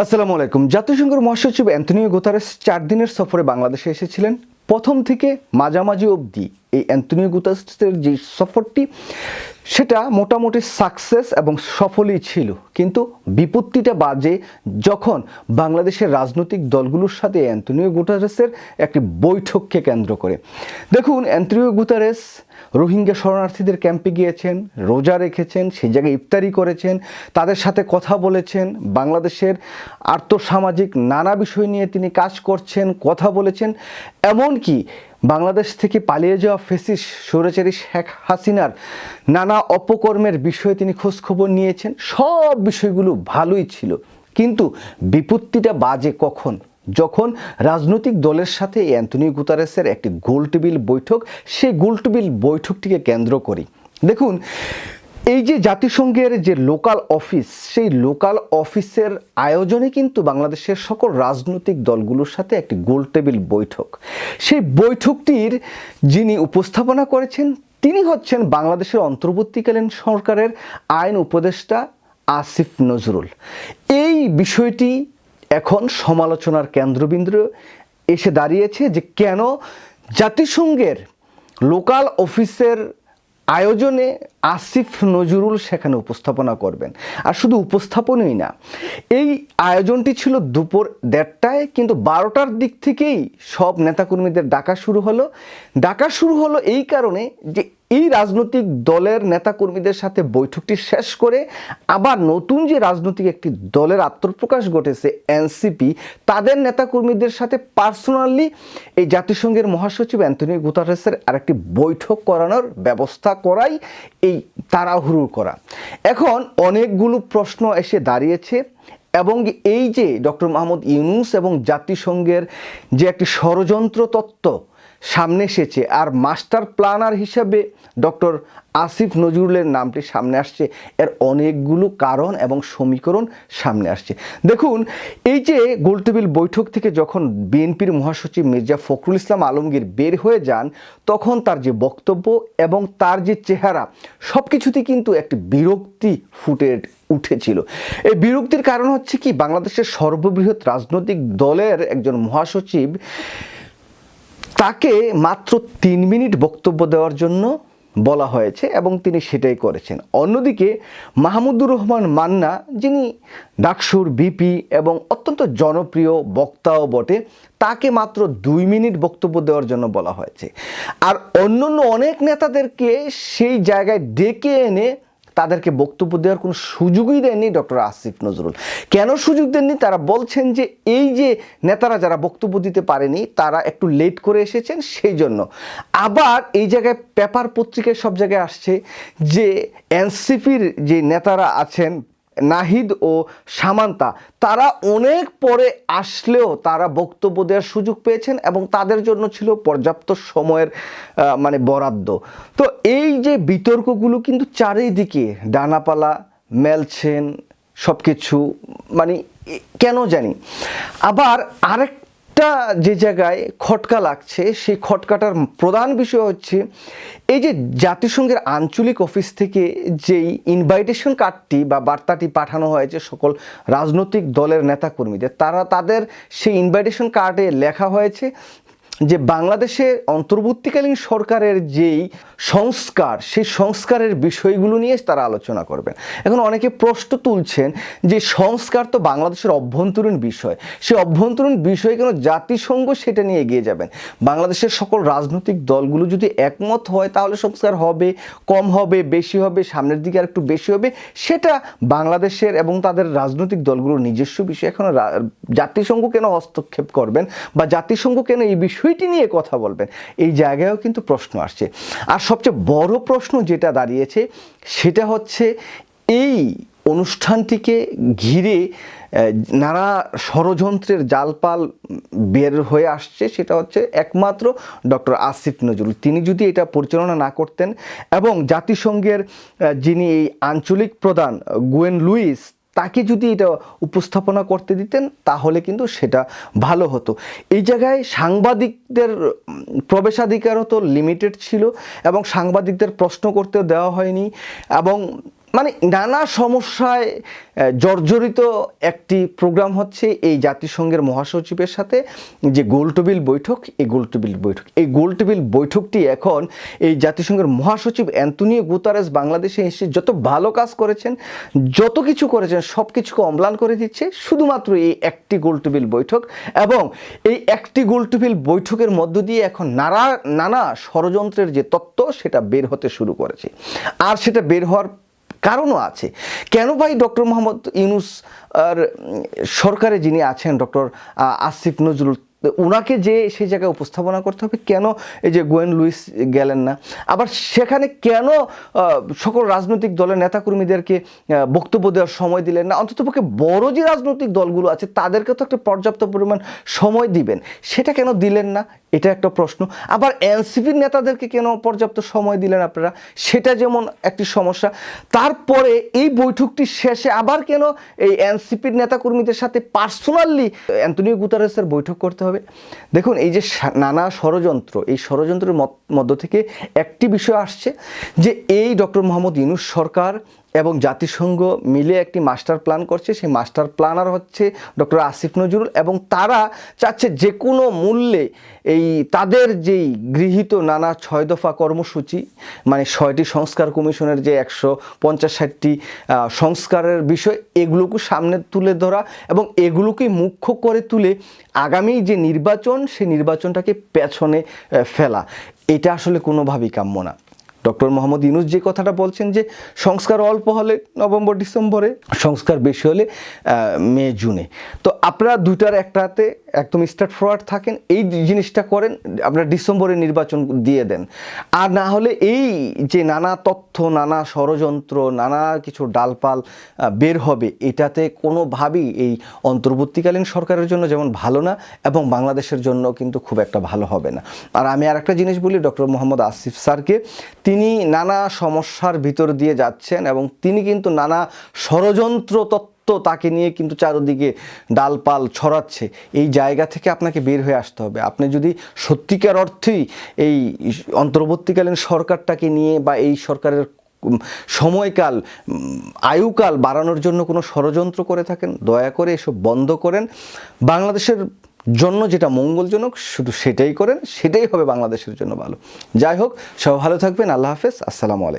আসসালামু আলাইকুম। জাতিসংঘের মহাসচিব অ্যান্থনিও গোতারেস চার দিনের সফরে বাংলাদেশে এসেছিলেন। প্রথম থেকে মাঝামাঝি অবধি এই অ্যান্থনিও গুতারেসের যে সফরটি, সেটা মোটামুটি সাকসেস এবং সফলই ছিল। কিন্তু বিপত্তিটা বাজে যখন বাংলাদেশের রাজনৈতিক দলগুলোর সাথে অ্যান্থনিও গুতারেসের একটি বৈঠককে কেন্দ্র করে। দেখুন অ্যান্থনিও গুতারেস রোহিঙ্গা শরণার্থীদের ক্যাম্পে গিয়েছেন, রোজা রেখেছেন সেই জায়গায় ইফতারি করেছেন, তাদের সাথে কথা বলেছেন, বাংলাদেশের আর্থসামাজিক নানা বিষয় নিয়ে তিনি কাজ করছেন, কথা বলেছেন। এমনকি বাংলাদেশ থেকে পালিয়ে যাওয়া ফেসিস সৌরাচারী শেখ হাসিনার নানা অপকর্মের বিষয়ে তিনি খোঁজখবর নিয়েছেন। সব বিষয়গুলো ভালোই ছিল। কিন্তু বিপত্তিটা বাজে কখন? যখন রাজনৈতিক দলের সাথে এই অ্যান্টনি গুতারেসের একটি গোলটেবিল বৈঠক, সেই গোলটেবিল বৈঠকটিকে কেন্দ্র করি। দেখুন এই যে জাতিসংঘের যে লোকাল অফিস, সেই লোকাল অফিসের আয়োজনে কিন্তু বাংলাদেশের সকল রাজনৈতিক দলগুলোর সাথে একটি গোলটেবিল বৈঠক। সেই বৈঠকটির যিনি উপস্থাপনা করেছেন, তিনি হচ্ছেন বাংলাদেশের অন্তর্বর্তীকালীন সরকারের আইন উপদেষ্টা আসিফ নজরুল। এই বিষয়টি এখন সমালোচনার কেন্দ্রবিন্দু এসে দাঁড়িয়েছে যে কেন জাতিসংঘের লোকাল অফিসের আয়োজনে আসিফ নজরুল সেখানে উপস্থাপনা করবেন। আর শুধু উপস্থাপনই না, এই আয়োজনটি ছিল দুপুর দেড়টায়, কিন্তু বারোটার দিক থেকেই সব নেতাকর্মীদের ডাকা শুরু হলো। ডাকা শুরু হলো এই কারণে যে এই রাজনৈতিক দলের নেতাকর্মীদের সাথে বৈঠকটি শেষ করে আবার নতুন যে রাজনৈতিক একটি দলের আত্মপ্রকাশ ঘটেছে, এনসিপি, তাদের নেতাকর্মীদের সাথে পার্সোনালি এই জাতিসংঘের মহাসচিব অ্যান্টনি গুতারেসের আরেকটি বৈঠক করানোর ব্যবস্থা করাই এই তাড়াহুড়ো করা। এখন অনেকগুলো প্রশ্ন এসে দাঁড়িয়েছে এবং এই যে ডক্টর মাহমুদ ইউনুস এবং জাতিসংঘের যে একটি ষড়যন্ত্র তত্ত্ব সামনে এসেছে। আর মাস্টার প্ল্যানার হিসাবে ডক্টর আসিফ নজরুলের নামটি সামনে আসছে। এর অনেকগুলো কারণ এবং সমীকরণ সামনে আসছে। দেখুন, এই যে গোলটেবিল বৈঠক থেকে যখন বিএনপির মহাসচিব মির্জা ফখরুল ইসলাম আলমগীর বের হয়ে যান, তখন তার যে বক্তব্য এবং তার যে চেহারা সব কিছুতে কিন্তু একটি বিরক্তি ফুটে উঠেছিল। এই বিরক্তির কারণ হচ্ছে কি? বাংলাদেশের সর্ববৃহৎ রাজনৈতিক দলের একজন মহাসচিব তাকে মাত্র তিন মিনিট বক্তব্য দেওয়ার জন্য বলা হয়েছে এবং তিনি সেটাই করেছেন। অন্যদিকে মাহমুদুর রহমান মান্না, যিনি ডাকসুর বিপি এবং অত্যন্ত জনপ্রিয় বক্তাও বটে, তাকে মাত্র দুই মিনিট বক্তব্য দেওয়ার জন্য বলা হয়েছে। আর অন্যান্য অনেক নেতাদেরকে সেই জায়গায় ডেকে এনে তাদেরকে বক্তব্য দেওয়ার কোনো সুযোগই দেননি ডক্টর আসিফ নজরুল। কেন সুযোগ দেননি? তারা বলছেন যে এই যে নেতারা যারা বক্তব্য দিতে পারেনি, তারা একটু লেট করে এসেছেন, সেই জন্য। আবার এই জায়গায় পেপার পত্রিকায় সব জায়গায় আসছে যে এনসিপির যে নেতারা আছেন নাহিদ ও সামান্তা। তারা অনেক পরে আসলেও তারা বক্তব্য দেওয়ার সুযোগ পেয়েছেন এবং তাদের জন্য ছিল পর্যাপ্ত সময়ের মানে বরাদ্দ। তো এই যে বিতর্কগুলো কিন্তু চারিদিকে, ডানাপালা, মেলছেন সব কিছু মানে কেন জানি? আবার আরেক একটা যে জায়গায় খটকা লাগছে, সেই খটকাটার প্রধান বিষয় হচ্ছে, এই যে জাতিসংঘের আঞ্চলিক অফিস থেকে যেই ইনভাইটেশন কার্ডটি বা বার্তাটি পাঠানো হয়েছে সকল রাজনৈতিক দলের নেতাকর্মীদের, তারা তাদের সেই ইনভাইটেশন কার্ডে লেখা হয়েছে যে বাংলাদেশের অন্তর্বর্তীকালীন সরকারের যেই সংস্কার, সেই সংস্কারের বিষয়গুলো নিয়ে তারা আলোচনা করবেন। এখন অনেকে প্রশ্ন তুলছেন যে সংস্কার তো বাংলাদেশের অভ্যন্তরীণ বিষয়। সেই অভ্যন্তরীণ বিষয়ে কেন জাতিসংঘ সেটা নিয়ে এগিয়ে যাবেন। বাংলাদেশের সকল রাজনৈতিক দলগুলো যদি একমত হয়, তাহলে সংস্কার হবে, কম হবে, বেশি হবে, সামনের দিকে আর একটু বেশি হবে। সেটা বাংলাদেশের এবং তাদের রাজনৈতিক দলগুলোর নিজস্ব বিষয়। এখন জাতিসংঘ কেন হস্তক্ষেপ করবেন বা জাতিসংঘ কেন এই বিষয়টি নিয়ে কথা বলবেন। এই জায়গায়ও কিন্তু প্রশ্ন আসছে। আর সবচেয়ে বড় প্রশ্ন যেটা দাঁড়িয়েছে, সেটা হচ্ছে এই অনুষ্ঠানটিকে ঘিরে নানা ষড়যন্ত্রের জালপাল বের হয়ে আসছে, সেটা হচ্ছে একমাত্র ডক্টর আসিফ নজরুল। তিনি যদি এটা পরিচালনা না করতেন এবং জাতিসংঘের যিনি এই আঞ্চলিক প্রধান, গুয়েন লুইস তাকে যদি এটা উপস্থাপনা করতে দিতেন, তাহলে কিন্তু সেটা ভালো হতো। এই জায়গায় সাংবাদিকদের প্রবেশাধিকারও তো লিমিটেড ছিল এবং সাংবাদিকদের প্রশ্ন করতেও দেওয়া হয়নি এবং মানে নানা সমস্যায় জর্জরিত একটি প্রোগ্রাম হচ্ছে এই জাতিসংঘের মহাসচিবের সাথে যে গোলটেবিল বৈঠক, এই গোলটেবিল বৈঠক, এই গোলটেবিল বৈঠকটি এখন এই জাতিসংঘের মহাসচিব অ্যান্টনিও গুতারেস বাংলাদেশে এসে যত ভালো কাজ করেছেন, যত কিছু করেছেন, সব কিছুকে অম্লান করে দিচ্ছে। শুধুমাত্র এই একটি গোলটেবিল বৈঠক এবং এই একটি গোলটেবিল বৈঠকের মধ্য দিয়ে এখন নানা নানা ষড়যন্ত্রের যে তত্ত্ব, সেটা বের হতে শুরু করেছে। আর সেটা বের হওয়ার কারণও আছে। কেন ভাই ডক্টর মোহাম্মদ ইউনুস আর সরকারে যিনি আছেন ডক্টর আসিফ নজরুল ওনাকে যে সেই জায়গায় উপস্থাপনা করতে হবে, কেন এই যে গোয়েন লুইস গেলেন না? আবার সেখানে কেন সকল রাজনৈতিক দলের নেতাকর্মীদেরকে বক্তব্য দেওয়ার সময় দিলেন না? অন্ততপক্ষে বড় যে রাজনৈতিক দলগুলো আছে, তাদেরকে তো একটা পর্যাপ্ত পরিমাণ সময় দিবেন। সেটা কেন দিলেন না? এটা একটা প্রশ্ন। আবার এনসিপির নেতাদেরকে কেন পর্যাপ্ত সময় দিলেন আপনারা? সেটা যেমন একটি সমস্যা। তারপরে এই বৈঠকটি শেষে আবার কেন এই এনসিপির নেতাকর্মীদের সাথে পার্সোনালি অ্যান্টনিও গুতারেসের বৈঠক করতে হবে? দেখুন, এই যে নানা ষড়যন্ত্র, এই ষড়যন্ত্রের মধ্য থেকে একটি বিষয় আসছে যে এই ডক্টর মোহাম্মদ ইউনুস সরকার এবং জাতিসংঘ মিলে একটি মাস্টার প্ল্যান করছে। সেই মাস্টার প্ল্যানার হচ্ছে ডক্টর আসিফ নজরুল এবং তারা চাচ্ছে যে কোনো মূল্যে এই তাদের যেই গৃহীত নানা ছয় দফা কর্মসূচি মানে ছয়টি সংস্কার কমিশনের যে একশো পঞ্চাশ ষাটটি সংস্কারের বিষয়, এগুলোকে সামনে তুলে ধরা এবং এগুলোকে মুখ্য করে তুলে আগামী যে নির্বাচন, সেই নির্বাচনটাকে পেছনে ফেলা। এটা আসলে কোনোভাবেই কাম্য না। ডক্টর মোহাম্মদ ইউনুস যে কথাটা বলছেন যে সংস্কার অল্প হলে নভেম্বর, ডিসেম্বরে, সংস্কার বেশি হলে মে, জুনে। তো আপনারা দুইটার একটাতে একদম স্টার্ট ফরওয়ার্ড থাকেন, এই জিনিসটা করেন, আপনারা ডিসেম্বরে নির্বাচন দিয়ে দেন। আর না হলে এই যে নানা তথ্য, নানা ষড়যন্ত্র, নানা কিছু ডালপাল বের হবে, এটাতে কোনোভাবেই এই অন্তর্বর্তীকালীন সরকারের জন্য যেমন ভালো না, এবং বাংলাদেশের জন্য কিন্তু খুব একটা ভালো হবে না। আর আমি আর একটা জিনিস বলি, ডক্টর মোহাম্মদ আসিফ স্যারকে তিনি নানা সমস্যার ভিতর দিয়ে যাচ্ছেন এবং তিনি কিন্তু নানা ষড়যন্ত্র তত্ত্ব তাকে নিয়ে কিন্তু চারদিকে ডালপাল ছড়াচ্ছে। এই জায়গা থেকে আপনাকে বের হয়ে আসতে হবে। আপনি যদি সত্যিকার অর্থেই এই অন্তর্বর্তীকালীন সরকারটাকে নিয়ে বা এই সরকারের সময়কাল আয়ুকাল বাড়ানোর জন্য কোনো ষড়যন্ত্র করে থাকেন, দয়া করে এসব বন্ধ করেন। বাংলাদেশের জন্য যেটা মঙ্গলজনক, শুধু সেটাই করেন, সেটাই হবে বাংলাদেশের জন্য ভালো। যাই হোক সব ভালো থাকবেন, আল্লাহ হাফেজ, আসসালামু আলাইকুম।